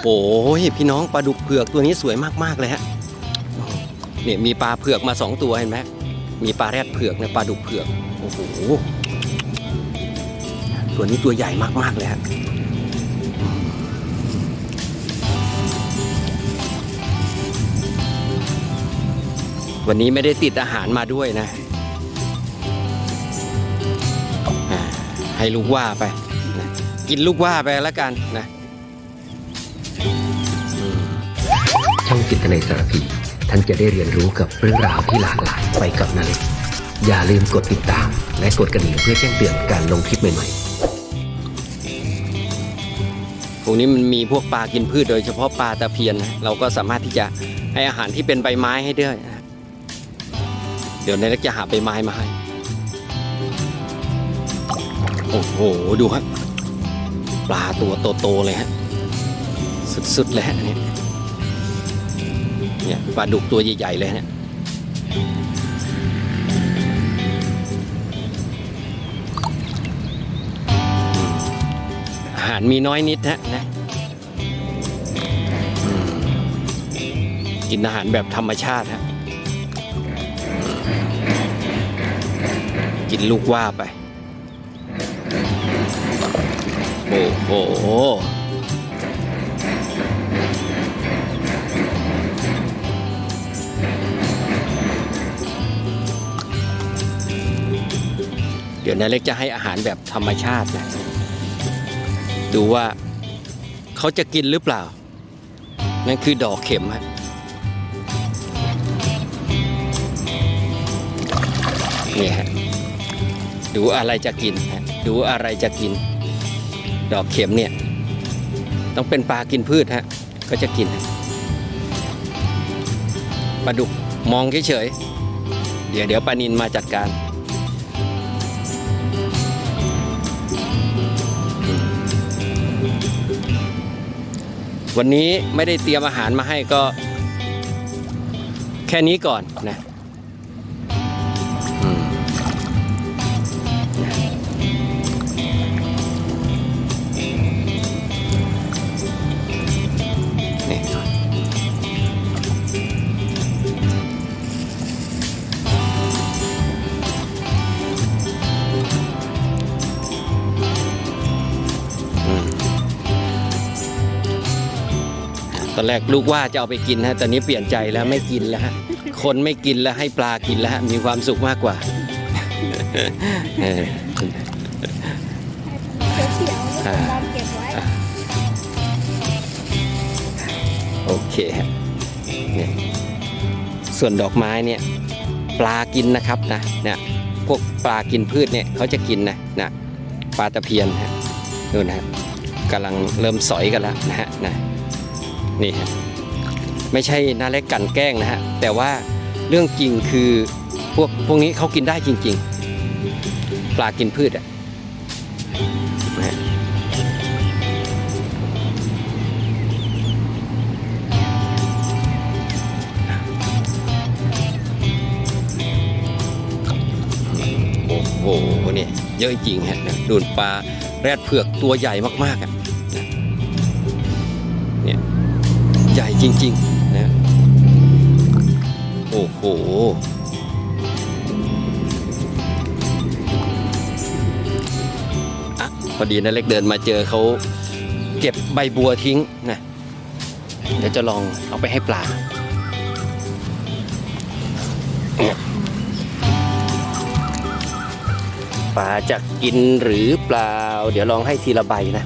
โอ้ยพี่น้องปลาดุกเผือกตัวนี้สวยมากๆเลยฮะเนี่ยมีปลาเผือกมาสองตัวเห็นไหมมีปลาแรดเผือกนะปลาดุกเผือกโอ้โหตัวนี้ตัวใหญ่มากๆเลยฮะวันนี้ไม่ได้ติดอาหารมาด้วยนะให้ลูกว่าไปนะกินลูกว่าไปแล้วกันนะ จิตในสารพี ท่านจะได้เรียนรู้กับเรื่องราวที่หลากหลายไปกับนาเล็กอย่าลืมกดติดตาม และกดกระดิ่งเพื่อแจ้งเตือนการลงคลิปใหม่ๆพวกนี้มันมีพวกปลากินพืชโดยเฉพาะปลาตะเพียนนะเราก็สามารถที่จะให้อาหารที่เป็นใบไม้ให้ด้วย เดี๋ยวในเล็กจะหาใบไม้มาให้ โอ้โห ดูครับปลาตัวโตๆเลยฮะ สุดๆเลยฮะเนี่ย เนี่ยปลาดุกตัวใหญ่ๆเลยเนี่ยอาหารมีน้อยนิดฮะนะกินอาหารแบบธรรมชาติฮะกินลูกว่าไป โอ้โห เดี๋ยวนาเล็กจะให้อาหารแบบธรรมชาตินะดูว่าเขาจะกินหรือเปล่า นั่นคือดอกเข็มฮะนี่ฮะดูอะไรจะกินฮะดูอะไรจะกิน ดอกเข็มเนี่ย ต้องเป็นปลากินพืชฮะก็จะกินปลาดุกมองเฉยๆเดี๋ยวเดี๋ยวปลานินมาจัดการ วันนี้ไม่ได้เตรียมอาหารมาให้ก็แค่นี้ก่อนนะ ตอนแรกลูกว่าจะเอาไปกินฮะตอนนี้เปลี่ยนใจแล้วไม่กินแล้วฮะคนไม่กินแล้วให้ปลากินแล้วฮะมีความสุขมากกว่าโอเคฮะเนี่ยส่วนดอกไม้เนี่ยปลากินนะครับนะเนี่ยพวกปลากินพืชเนี่ยเขาจะกินนะนะปลาตะเพียนฮะนู่นฮะกำลังเริ่มสอยกันแล้วนะฮะนะ นี่ไม่ใช่นาเล็กกันแกล้งนะฮะ แต่ว่าเรื่องจริงคือพวกพวกนี้เขากินได้จริง ๆ ปลากินพืชอะโอ้โหเนี่ยเยอะจริงฮะดูนปลาแรดเผือกตัวใหญ่มากๆอะ จริง ๆ นะ โอ้โหอะพอดีนะเล็กเดินมาเจอเขาเก็บใบบัวทิ้งนะ เดี๋ยวจะลองเอาไปให้ปลาปลาจะกินหรือเปล่า เดี๋ยวลองให้ทีละใบนะ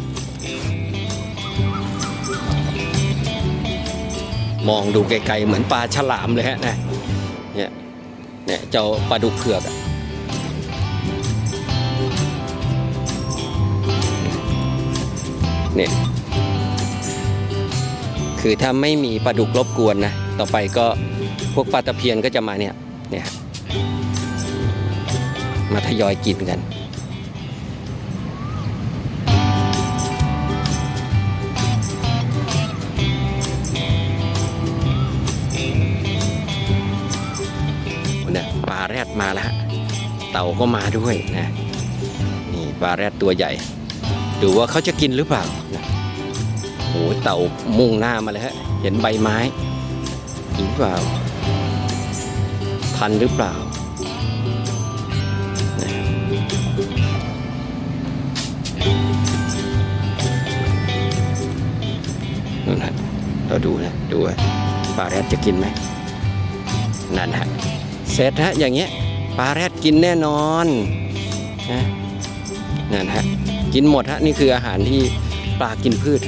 มองดูไกลๆเหมือนปลาฉลามเลยฮะนะเนี่ยเนี่ยเจ้าปลาดุกเผือกอะเนี่ยคือถ้าไม่มีปลาดุกรบกวนนะ ต่อไปก็พวกปลาตะเพียนก็จะมาเนี่ยเนี่ยมาทยอยกินกัน แรดมาแล้วฮะเต่าก็มาด้วยนะนี่ปลาแรดตัวใหญ่ ดูว่าเขาจะกินหรือเปล่านะโอ้หเต่ามุ่งหน้ามาเลยฮะเห็นใบไม้หรือเปล่าพันหรือเปล่านั่นฮะเราดูนะดูว่าปลาแรดจะกินไหมนั่นฮะ เสร็จฮะอย่างเงี้ยปลาแรดกินแน่นอนนะนั่นฮะกินหมดฮะนี่คืออาหารที่ปลากินพืช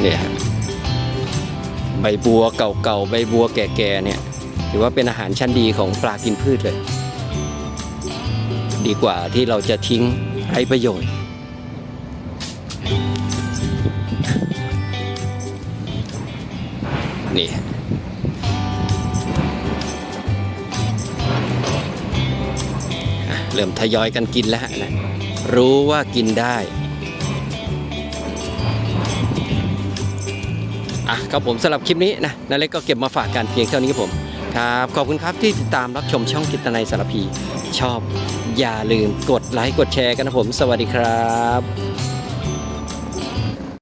เนี่ยฮะใบบัวเก่าๆใบบัวแก่ๆเนี่ยถือว่าเป็นอาหารชั้นดีของปลากินพืชเลย ดีกว่าที่เราจะทิ้งไร้ประโยชน์ นี่ เริ่มทยอยกันกินแล้วนะ รู้ว่ากินได้อะครับผมสำหรับคลิปนี้นะนาเล็กก็เก็บมาฝากกันเพียงเท่านี้ครับผมครับขอบคุณครับที่ติดตามรับชมช่องกิตนัยสารพี ชอบอย่าลืมกดไลค์กดแชร์กันนะผม สวัสดีครับ